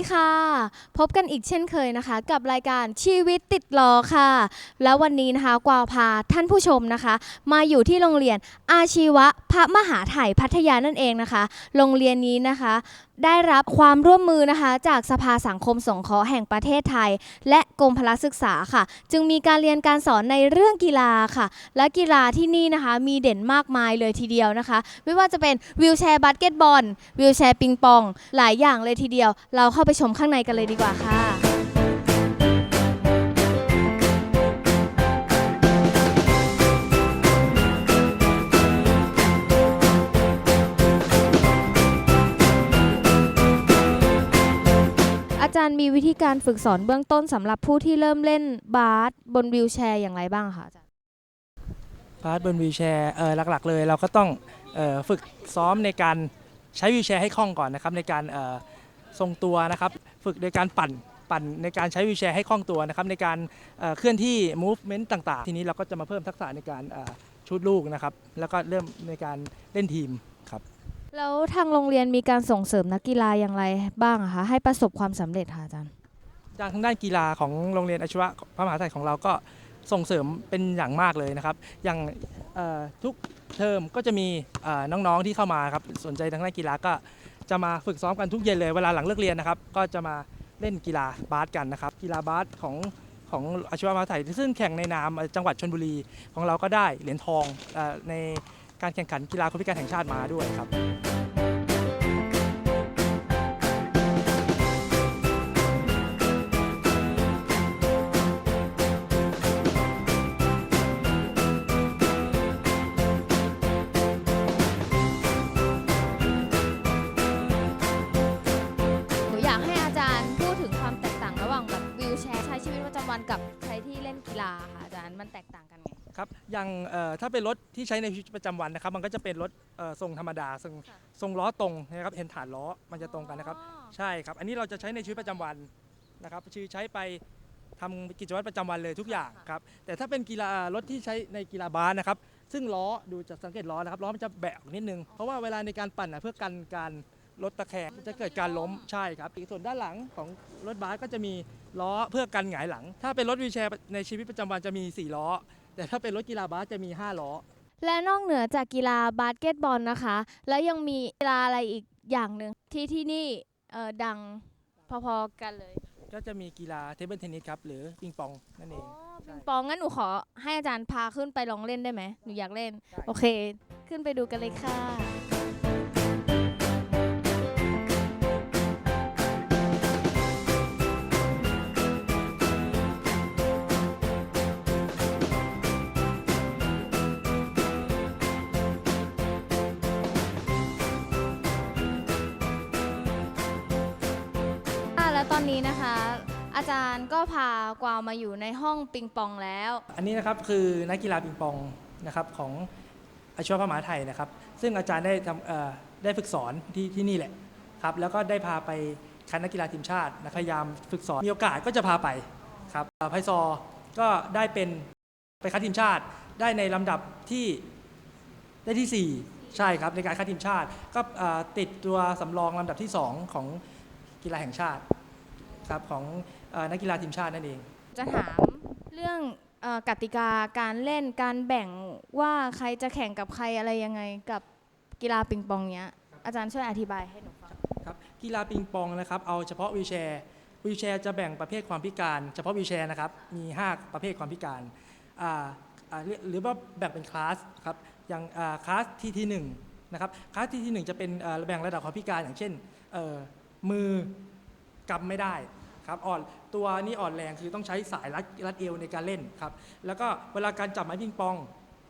ดีค่ะ พบกันอีกเช่นเคยนะคะ กับรายการชีวิตติดล้อค่ะ แล้ววันนี้นะคะกวาวพาท่านผู้ชมนะคะ มาอยู่ที่โรงเรียนอาชีวะพระมหาไถ่พัทยานั่นเองนะคะ โรงเรียนนี้นะคะ ได้รับความร่วมมือนะคะ จากสภาสังคมสงเคราะห์แห่งประเทศไทย และกรมพละศึกษาค่ะ จึงมีการเรียนการสอนในเรื่องกีฬาค่ะ และกีฬาที่นี่นะคะ มีเด่นมากมายเลยทีเดียวนะคะ ไม่ว่าจะเป็นวิวแชร์บาสเกตบอลวิวแชร์ปิงปอง หลายอย่างเลยทีเดียว เราเข้าไปชมข้างในกันเลยดีกว่าค่ะ มีวิธีการฝึกสอนเบื้องต้นสำหรับผู้ที่เริ่มเล่นบาสบนวิวแชร์อย่างไรบ้างคะอาจารย์พาร์ทบนวีลแชร์เออหลักๆ เลยเราก็ต้องเออฝึกซ้อมในการใช้วีลแชร์ให้คล่องก่อนนะครับในการเออทรงตัวนะครับฝึกโดยการปั่นปั่นในการใช้วีลแชร์ให้คล่องตัวนะครับในการเออเคลื่อนที่ movement ต่างๆ ทีนี้เราก็จะมาเพิ่มทักษะในการเออชุดลูกนะครับแล้วก็เริ่มในการเล่นทีม แล้วทางโรงเรียนมีการส่งเสริมนักกีฬาอย่างไรบ้างอะคะให้ประสบความสำเร็จค่ะอาจารย์ จากทางด้านกีฬาของโรงเรียนอาชีวะพระมหาวิทยของเราก็ส่งเสริมเป็นอย่างมากเลยนะครับ อย่างเอ่อทุกเทอมก็จะมีเอ่อน้องๆที่เข้ามาครับสนใจทางด้านกีฬาก็จะมาฝึกซ้อมกันทุกเย็นเลยเวลาหลังเลิกเรียนนะครับ ก็จะมาเล่นกีฬาบาสกันนะครับ กีฬาบาสของของอาชีวะมหาวิทยซึ่งแข่งในนามจังหวัดชนบุรีของเราก็ได้เหรียญทองเออใน การแข่งขันกีฬาคนพิการแห่งชาติมาด้วยครับหนูอยากให้อาจารย์พูดถึงความแตกต่างระหว่างแบบวิวแชร์ใช้ชีวิตประจำวันกับใช้ที่เล่นกีฬาค่ะอาจารย์มันแตกต่างกัน ครับอย่างเอ่อถ้าเป็นรถที่ใช้ในชีวิตประจำวันนะครับ มันก็จะเป็นรถเอ่อทรงธรรมดาทรงค่ะทรงล้อตรงนะครับเห็นฐานล้อมันจะตรงกันนะครับอ๋อใช่ครับ อันนี้เราจะใช้ในชีวิตประจำวันนะครับคือใช้ไปทำกิจวัตรประจำวันเลยทุกอย่างครับแต่ถ้าเป็นกีฬารถที่ใช้ในกีฬาบาสนะครับ ซึ่งล้อดูจากสังเกตล้อนะครับล้อมันจะแบะออกนิดนึงเพราะว่าเวลาในการปั่นนะเพื่อกันการรถตะแคงจะเกิดการล้มใช่ครับอีกส่วนด้านหลังของรถบาสก็จะมีล้อเพื่อกันหงายหลัง ถ้าเป็นรถวีลแชร์ในชีวิตประจำวันจะมีสี่ล้อ แต่ถ้าเป็นรถกีฬาบาสจะมี 5 ล้อ และนอกเหนือจากกีฬาบาสเกตบอลนะคะ แล้วยังมีกีฬาอะไรอีกอย่างหนึ่งที่ที่นี่เอ่อดังพอๆกันเลยก็จะมีกีฬาเทเบิลเทนนิสครับ หรือปิงปองนั่นเองปิงปองงั้นหนูขอให้อาจารย์พาขึ้นไปลองเล่นได้ไหมหนูอยากเล่นได้โอเค ขึ้นไปดูกันเลยค่ะ ตอนนี้นะคะ อาจารย์ก็พากวาวมาอยู่ในห้องปิงปองแล้ว อันนี้นะครับคือนักกีฬาปิงปองนะครับของอาชีวะพระมหาไทยนะครับ ซึ่งอาจารย์ได้ทำเอ่อได้ฝึกสอนที่ที่นี่แหละครับ แล้วก็ได้พาไปคัดนักกีฬาทีมชาตินะพยายามฝึกสอนมีโอกาสก็จะพาไปครับเอ่อไพซอร์ก็ได้เป็นไปคัดทีมชาติ ได้ในลำดับที่ได้ที่ 4 ใช่ครับในการคัดทีมชาติ ก็เอ่อติดตัวสำรองลำดับที่ 2 ของกีฬาแห่งชาติ ครับของเอ่อนักกีฬาทีมชาตินั่นเอง จะถามเรื่องเออกติกาการเล่นการแบ่งว่าใครจะแข่งกับใครอะไรยังไงกับกีฬาปิงปองเนี้ยอาจารย์ช่วยอธิบายให้หนูฟังครับกีฬาปิงปองนะครับเอาเฉพาะวีลแชร์วีลแชร์จะแบ่งประเภทความพิการ เฉพาะวีลแชร์นะครับมี 5 ประเภทความพิการอ่าอ่าเรียกหรือว่าแบ่งเป็นคลาสครับอย่างอ่าคลาสทีทีหนึ่งนะครับคลาสทีทีหนึ่งจะเป็นอ่าแบ่งระดับความพิการอย่างเช่นเอ่อมือกำไม่ได้ ครับอ่อนตัวนี้อ่อนแรงคือต้องใช้สายรัดรัดเอวในการเล่นครับแล้วก็เวลาการจับไม้ปิงปอง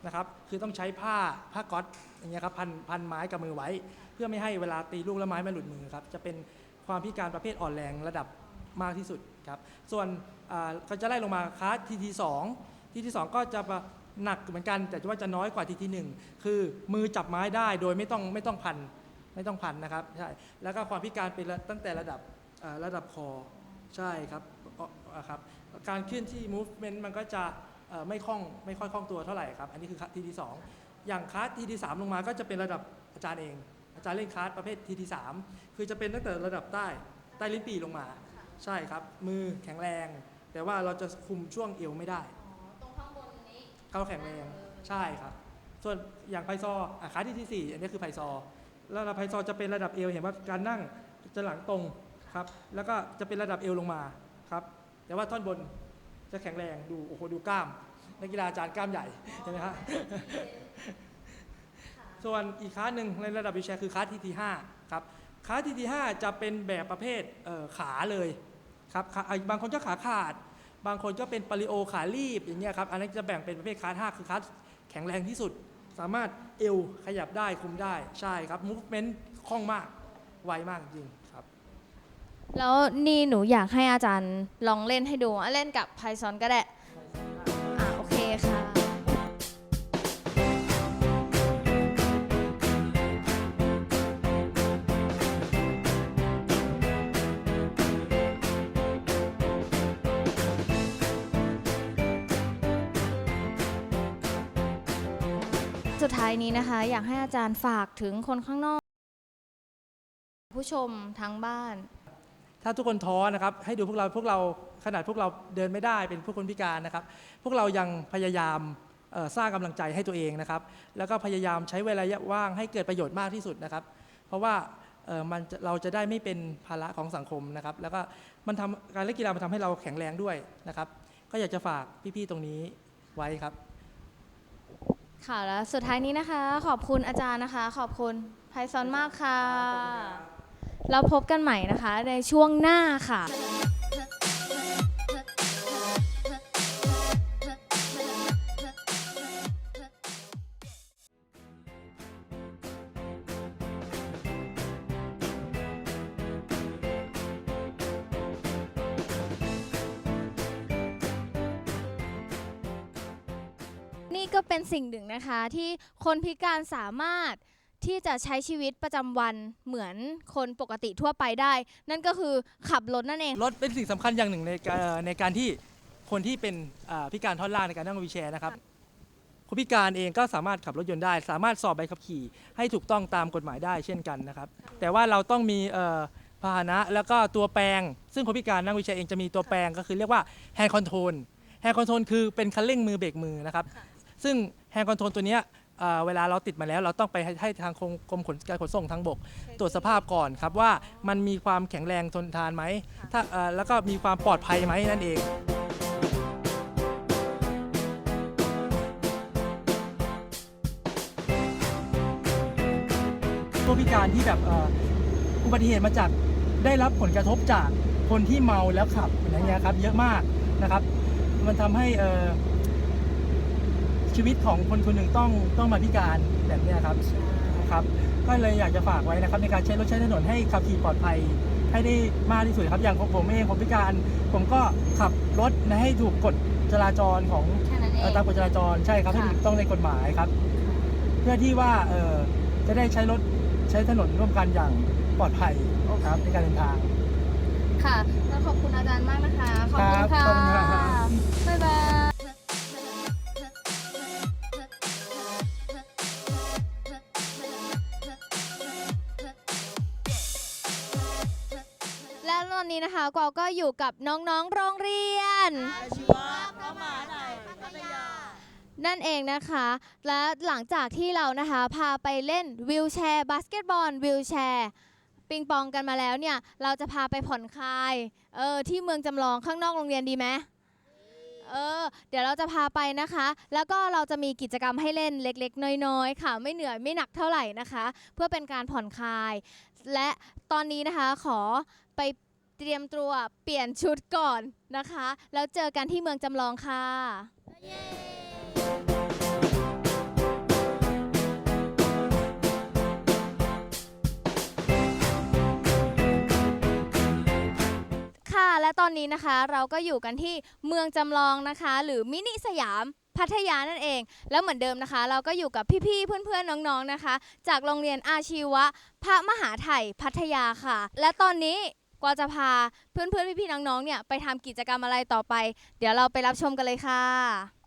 นะครับคือต้องใช้ผ้าผ้าก๊อตอย่างเงี้ยครับพันพันไม้กับมือไว้ เพื่อไม่ให้เวลาตีลูกแล้วไม้มันหลุดมือครับจะเป็นความพิการประเภทอ่อนแรงระดับมากที่สุดครับส่วนอ่าก็จะไล่ลงมาคลาสทีทีสองทีทีสองก็จะหนักเหมือนกัน แต่ว่าจะน้อยกว่าทีทีหนึ่งคือมือจับไม้ได้โดยไม่ต้องไม่ต้องพันไม่ต้องพันนะครับใช่แล้วก็ความพิการเป็นตั้งแต่ระดับระดับคอ ใช่ครับอ่อ่าครับการเคลื่อนที่ movement มันก็จะเอ่อไม่คล่องไม่ค่อยคล่องตัวเท่าไหร่ครับ อันนี้คือทีทีสองอย่างคลาสทีทีสามลงมาก็จะเป็นระดับอาจารย์เอง อาจารย์เล่นคลาสประเภททีทีสามคือจะเป็นตั้งแต่ระดับใต้ใต้ลิ้นปี่ลงมา ใช่ครับ มือแข็งแรง แต่ว่าเราจะคุมช่วงเอวไม่ได้ตรงข้างบนนี้เขาแข็งแรงใช่ครับ ส่วนอย่างไพซออะขาที่ที่สี่อันนี้คือไพซอแล้วเราไพซอจะเป็นระดับเอวเห็นว่าการนั่งจะหลังตรง ครับแล้วก็จะเป็นระดับเอวลงมาครับแต่ว่าท่อนบนจะแข็งแรงดูโอ้โหดูกล้ามนักกีฬาอาจารย์กล้ามใหญ่เห็นไหมฮะส่วนอีกคลาสหนึ่งในระดับวิวแชร์คือคลาสทีทีห้าครับคลาสทีทีห้าจะเป็นแบบประเภทเอ่อขาเลยครับขาอะบางคนก็ขาขาด บางคนก็เป็นปาริโอขาลีบอย่างเงี้ยครับอันนั้นจะแบ่งเป็นประเภทคลาสห้าคือคลาสแข็งแรงที่สุด สามารถเอวขยับได้คุมได้ใช่ครับมูฟเมนต์คล่องมากไวมากจริงครับ แล้วนี่หนูอยากให้อาจารย์ลองเล่นให้ดูอะเล่นกับไพซอนก็ได้อ่าโอเคค่ะ สุดท้ายนี้นะคะ อยากให้อาจารย์ฝากถึงคนข้างนอก ผู้ชมทางบ้าน ถ้าทุกคนท้อนะครับ ให้ดูพวกเราพวกเราขนาดพวกเราเดินไม่ได้เป็นผู้คนพิการนะครับ พวกเรายังพยายามเอ่อสร้างกำลังใจให้ตัวเองนะครับ แล้วก็พยายามใช้เวลาว่างให้เกิดประโยชน์มากที่สุดนะครับ เพราะว่าเอ่อมันจะเราจะได้ไม่เป็นภาระของสังคมนะครับ แล้วก็มันทำการเล่นกีฬามันทำให้เราแข็งแรงด้วยนะครับ ก็อยากจะฝากพี่ๆตรงนี้ไว้ครับ ค่ะแล้วสุดท้ายนี้นะคะ ขอบคุณอาจารย์นะคะ ขอบคุณไพซอนมากค่ะ แล้วพบกันใหม่นะคะในช่วงหน้าค่ะนี่ก็เป็นสิ่งหนึ่งนะคะที่คนพิการสามารถ ที่จะใช้ชีวิตประจำวันเหมือนคนปกติทั่วไปได้ นั่นก็คือขับรถนั่นเอง รถเป็นสิ่งสำคัญอย่างหนึ่งในการเอ่อในการที่คนที่เป็นอ่าพิการท่อนล่างในการนั่งวีลแชร์นะครับคนพิการเองก็สามารถขับรถยนต์ได้ สามารถสอบใบขับขี่ ให้ถูกต้องตามกฎหมายได้เช่นกันนะครับ แต่ว่าเราต้องมีเอ่อพาหนะแล้วก็ตัวแปลง ซึ่งคนพิการนั่งวีลแชร์เองจะมีตัวแปลงก็คือเรียกว่า hand control hand control คือเป็นคันเร่งมือเบรกมือนะครับ ซึ่ง hand control ตัวเนี้ย เอ่อเวลาเราติดมาแล้ว เราต้องไปให้ให้ทางกรมขนการขนส่งทางบก ตรวจสภาพก่อนครับว่ามันมีความแข็งแรงทนทานไหมถ้าเอ่อแล้วก็มีความปลอดภัยไหมนั่นเอง ผู้พิการที่แบบเอ่ออุบัติเหตุมาจากได้รับผลกระทบจากคนที่เมาแล้วขับอย่างเงี้ยครับเยอะมากนะครับ มันทำให้เอ่อ ชีวิตของคนคนหนึ่งต้องต้องมาพิการแบบเนี้ยครับครับ ก็เลยอยากจะฝากไว้นะครับในการใช้รถใช้ถนนให้ขับขี่ปลอดภัยให้ได้มากที่สุดครับอย่างของผมเองผมพิการ ผมก็ขับรถนะให้ถูกกฎจราจรของแค่นั้นเอเอ่อง ตามกฎจราจรใช่ครับให้ค่ะ ถูกต้องในกฎหมายครับ เพื่อที่ว่าเออจะได้ใช้รถใช้ถนนร่วมกันอย่างปลอดภัยครับในการเดินทาง ค่ะแล้วขอบคุณอาจารย์มากนะคะ ขอบคุณครัค่ะบขอบคุณครับบ๊ายบ กวาก็อยู่กับน้องๆ โรงเรียนนั่นเองนะคะ และหลังจากที่เรานะคะพาไปเล่นวิวแชร์บาสเกตบอลวิวแชร์ปิงปองกันมาแล้วเนี่ย เราจะพาไปผ่อนคลายเออที่เมืองจำลองข้างนอกโรงเรียนดีไหมเออเดี๋ยวเราจะพาไปนะคะ แล้วก็เราจะมีกิจกรรมให้เล่นเล็กๆ น้อยๆ ค่ะ ไม่เหนื่อยไม่หนักเท่าไหร่นะคะ เพื่อเป็นการผ่อนคลาย และตอนนี้นะคะขอไป เตรียมตัวเปลี่ยนชุดก่อนนะคะ แล้วเจอกันที่เมืองจำลองค่ะ ค่ะ และตอนนี้นะคะเราก็อยู่กันที่เมืองจำลองนะคะ หรือมินิสยามพัทยานั่นเอง แล้วเหมือนเดิมนะคะ เราก็อยู่กับพี่ๆ เพื่อนๆ น้องๆ นะคะ จากโรงเรียนอาชีวะ พระมหาไถ่พัทยาค่ะ และตอนนี้ กว่าจะพาเพื่อนๆ พี่ๆ น้องๆ เนี่ยไปทำกิจกรรมอะไรต่อไป เดี๋ยวเราไปรับชมกันเลยค่ะ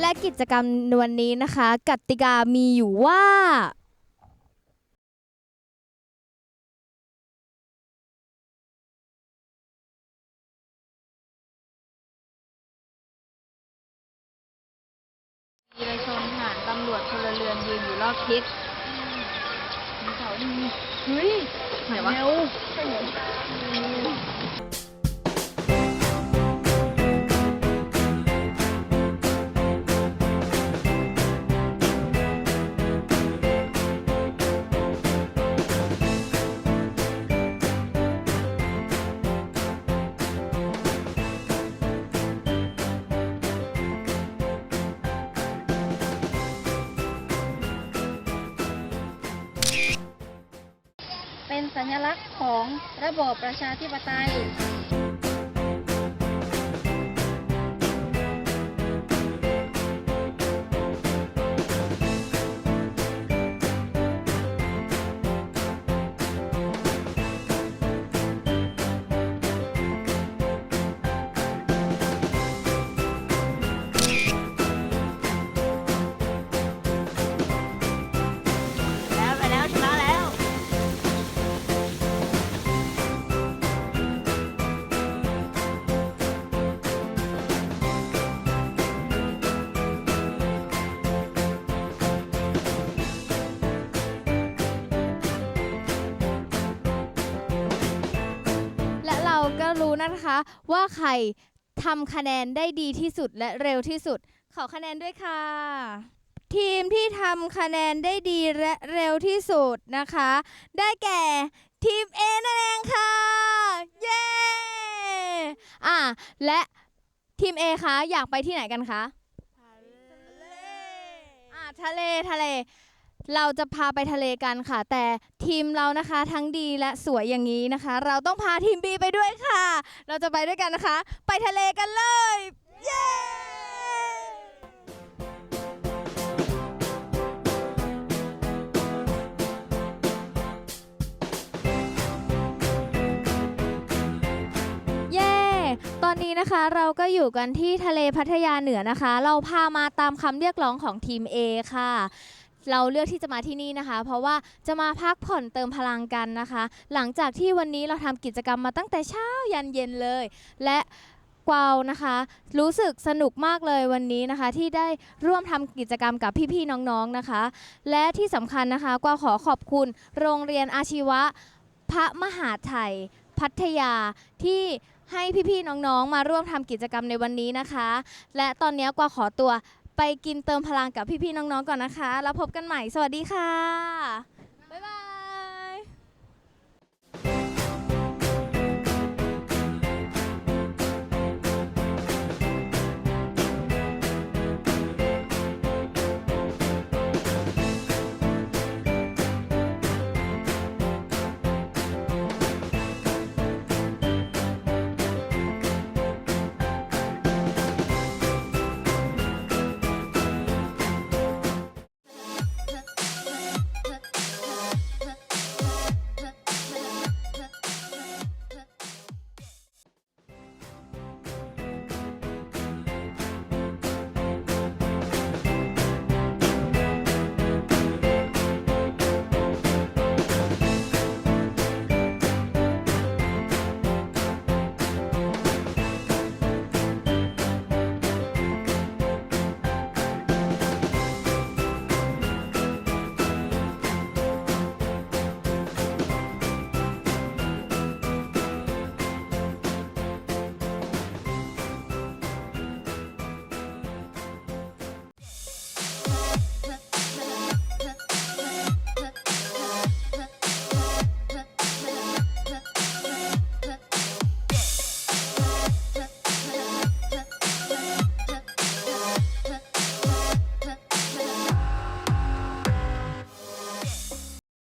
และกิจกรรมวันนี้นะคะ กติกามีอยู่ว่า เสัญลักษณ์ของระบอบประชาธิปไตย ราก็รู้นะคะ ว่าใครทำคะแนนได้ดีที่สุดและเร็วที่สุด ขอคะแนนด้วยค่ะ ทีมที่ทำคะแนนได้ดีและเร็วที่สุดนะคะ ได้แก่ทีม A นั่นเองค่ะ เย้ อะ และทีม A คะอยากไปที่ไหนกันคะอะทะเลทะเล เราจะพาไปทะเลกันค่ะ แต่ทีมเรานะคะทั้งดีและสวยอย่างนี้นะคะ เราต้องพาทีม B ไปด้วยค่ะ เราจะไปด้วยกันนะคะ ไปทะเลกันเลย เย้ เย้ ตอนนี้นะคะเราก็อยู่กันที่ทะเลพัทยาเหนือนะคะ เราพามาตามคำเรียกร้องของทีม A ค่ะ เราเลือกที่จะมาที่นี่นะคะ เพราะว่าจะมาพักผ่อนเติมพลังกันนะคะ หลังจากที่วันนี้เราทำกิจกรรมมาตั้งแต่เช้ายันเย็นเลย และกวาวนะคะ รู้สึกสนุกมากเลยวันนี้นะคะ ที่ได้ร่วมทำกิจกรรมกับพี่ๆน้องๆนะคะ และที่สำคัญนะคะกวาวขอขอบคุณ โรงเรียนอาชีวะ พระมหาไทยพัทยาที่ให้พี่ๆน้องๆ มาร่วมทำกิจกรรมในวันนี้นะคะ และตอนนี้กวาวขอตัว ไปกินเติมพลังกับพี่ๆน้องๆก่อนนะคะ แล้วพบกันใหม่ สวัสดีค่ะ บ๊ายบาย